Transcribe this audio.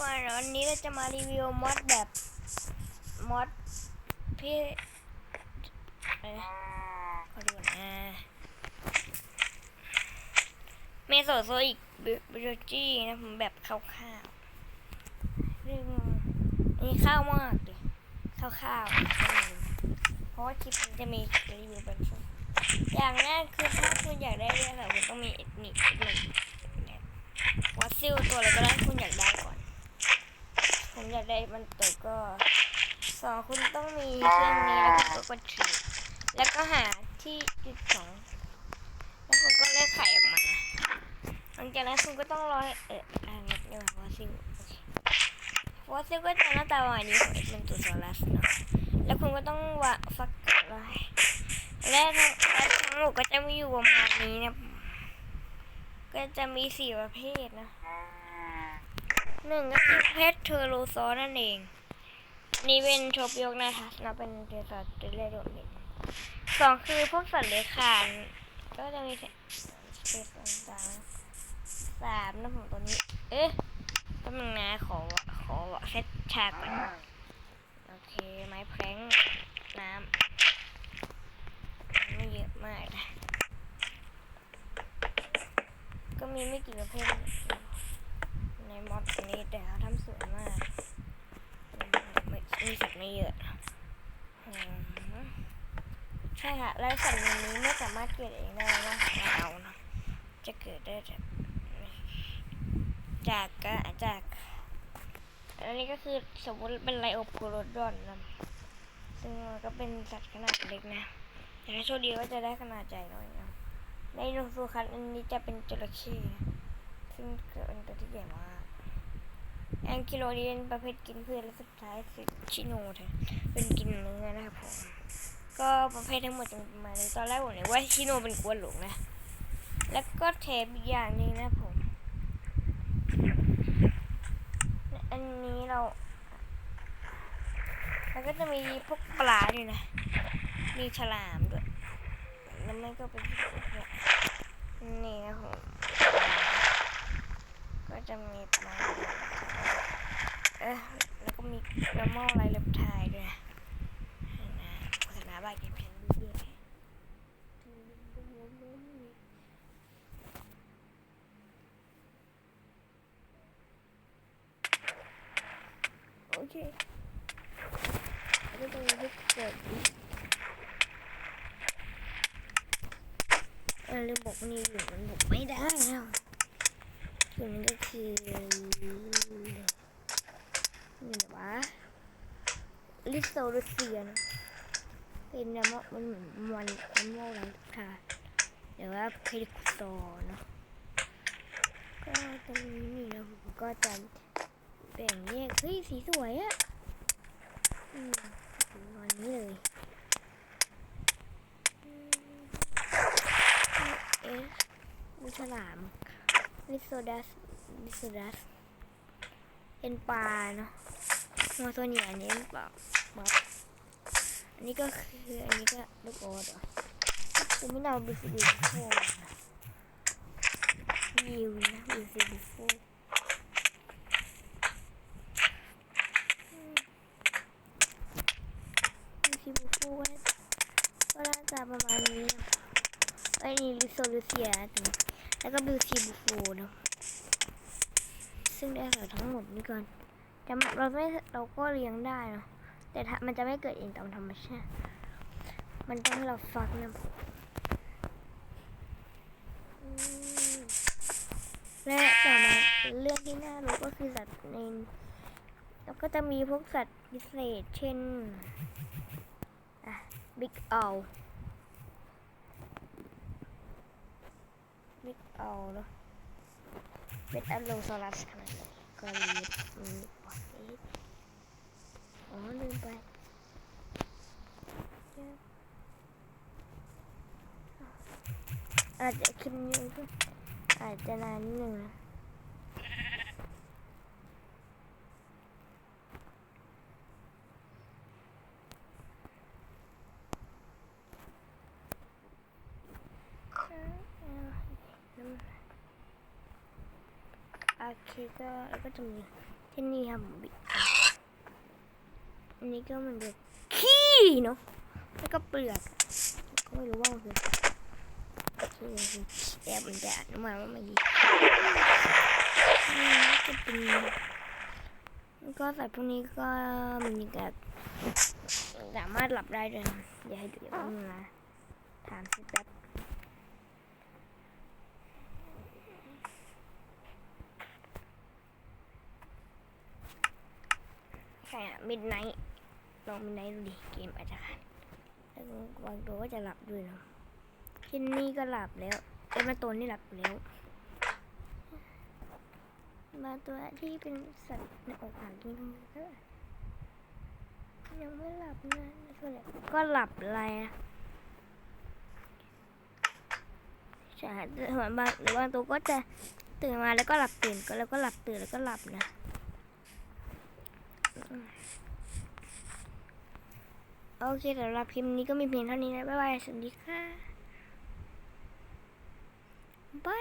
ก่อนวันนี้เราจะมารีวิวมอดแบบมอดพี่อะไรนะขอดูก่อนะเมโซโซอิกบิโลจีนะผมแบบคร่าวๆซึ่งอันนี้ข้าวมากเลยข้าวๆเพราะว่าคลิปนี้จะมีรีวิวเป็นช่วงอย่างแรกคือถ้าคุณอยากได้เรื่องอะไรคุณต้องมีเอ็ดนิคหนึ่งวัดซิลตัวอะไรก็ได้คุณอยากได้ก่อน ผมอยากได้มันเตอก็สองคุณต้องมีเครื่องนี้แล้วคุณก็กดถือแล้วก็หาที่จุดสองแล้วคุณก็เลือกไข่ออกมาหลังจากนั้นคุณก็ต้องรอเอออ่าเงี้เดี๋ยววอซิลโอเควอซิลก็จะหน้าตาประมาณนี้ของเอ็ดเป็นตัวโซลัสเนาะแล้วคุณก็ต้องวะฟักไว้และทั้งและทั้งหมดก็จะมีอยู่ประมาณนี้นะก็จะมีสี่ประเภทนะ หนึ่งก็คือเพชรเทอโรซอนั่นเอง นี่เป็นโชบยกนาทัสนะเป็นเทสัตว์เล่โดดเด่นสองคือพวกสัตว์เลื้อยคลาน ก็จะมีเพชรต่างๆสามนะผมตัวนี้ เอ๊ะแป๊บนึงนะขอขอเซตฉากก่อนโอเค ไม้แพร้งน้ำไม่เยอะมากนะก็มีไม่กี่ประเภท ในมอดอันนี้แต่เขาทำสวยมากไม่มีสัตว์ไม่เยอะใช่ค่ะแล้วสัตว์นนี้ไม่สามารถเกิดเองได้นะเราเอานะจะเกิดได้จากจากก็จากอันนี้ก็คือสมมติเป็นไลโอโพโรดอนนะซึ่งมันก็เป็นสัตว์ขนาดเล็กนะแต่ถ้าโชคดีก็จะได้ขนาดใหญ่หน่อยนะในโนซูคันอันนี้จะเป็นจระเข้ ซึ่งเป็นตัวที่ใหญ่มากแองกิโลนี้เป็นประเภทกินพืชและสุดท้ายคือชิโนเถอะเป็นกินเนื้อนะครับผม ก็ประเภททั้งหมดจะประมาณนี้ตอนแรกผมนึกว่าชิโนเป็นกวนหลงนะ แล้วก็เทปอีกอย่างหนึงนะผม อันนี้เรา แล้วก็จะมีพวกปลาด้วยนะ มีฉลามด้วย แล้วมันก็เป็นพวกนี่นี่นะผม ก็จะมีปลาเออแล้วก็มีกระมอลไรเล็บไทยด้วยนะโฆษณาบายเก็บเพนด้วยโอเคแล้วก็จะมีพวกเกิดอีกเออลืมบอกนี่อยู่มันบอกไม่ได้แล้ว ส่วนนี้ก็คือนี่นะวะลิโซรูเซียนเป็นน้ำมันเหมือนมันน้ำมันอะไรค่ะเดี๋ยวว่าเพลิคุโซเนาะก็ตรงนี้นี่นะผมก็จะแบ่งแยกเฮ้ยสีสวยอะอืมประมาณนี้เลยเอ๊ะมีฉลาม ลิโซดัสลิโซดัสเป็นปลาเนาะมาตัวใหญ่อันนี้เป็นปลาบ๊อบอันนี้ก็คืออันนี้ก็ลูกโอ๊ตเหรอคือไม่เอาบิสบิสโฟยิวนะบิสบิสโฟบิสบิสโฟก็น่าจะประมาณนี้ ไอ้นี่ลิโซลูเซียนะแล้วก็บิวซีบูฟูเนาะซึ่งได้ใส่ทั้งหมดนี้ก่อนแต่เราไม่เราก็เลี้ยงได้เนาะแต่ถ้ามันจะไม่เกิดเองตามธรรมชาติ มันต้องเราฟักนะและต่อมาเรื่องที่น่ารู้ก็คือสัตว์ในแล้วก็จะมีพวกสัตว์พิเศษ เช่นอะบิ๊กเอา บิ๊กเอาเนาะเป็นอัลโลซอรัสขนาดใหญ่ก็มีมีปอดเอ็ดอ๋อลืมไปอาจจะคลิปนี้ก็อาจจะนานนิดนึงนะโอ เคก็แล้วก็จะมีเทที่นี่ครับบิอันนี้ก็มันแบบขี้เนาะแล้วก็เปลือกก็ไม่รู้ว่ามันคือคืออะไรคือแต่มันจะอนุมานว่ามันดีนี่ก็เป็นแล้วก็ใส่พวกนี้ก็มีแบบสามารถหลับได้ด้วยนะเดี๋ยวให้ดูเดี๋ยวแป๊บนึงนะถามสิแป๊บ ใช่อะ มิดไนท์ลองมิดไนท์ดูดิเกมอาจจะขาดแล้วก็บางตัวก็จะหลับด้วยเนาะที่นี่ก็หลับแล้วเอ้มาตัวนี่หลับแล้วบาตัวที่เป็นสัตว์ในอกอ่างกินก็ยังไม่หลับนะส่วนใหญ่ก็หลับอะไรอะใช่ส่วนบางหรือบางตัวก็จะตื่นมาแล้วก็หลับตื่นก็แล้วก็หลับตื่นแล้วก็หลับนะ โอเคสำหรับคลิปนี้ก็มีเพียงเท่านี้นะ บ๊ายบาย สวัสดีค่ะบาย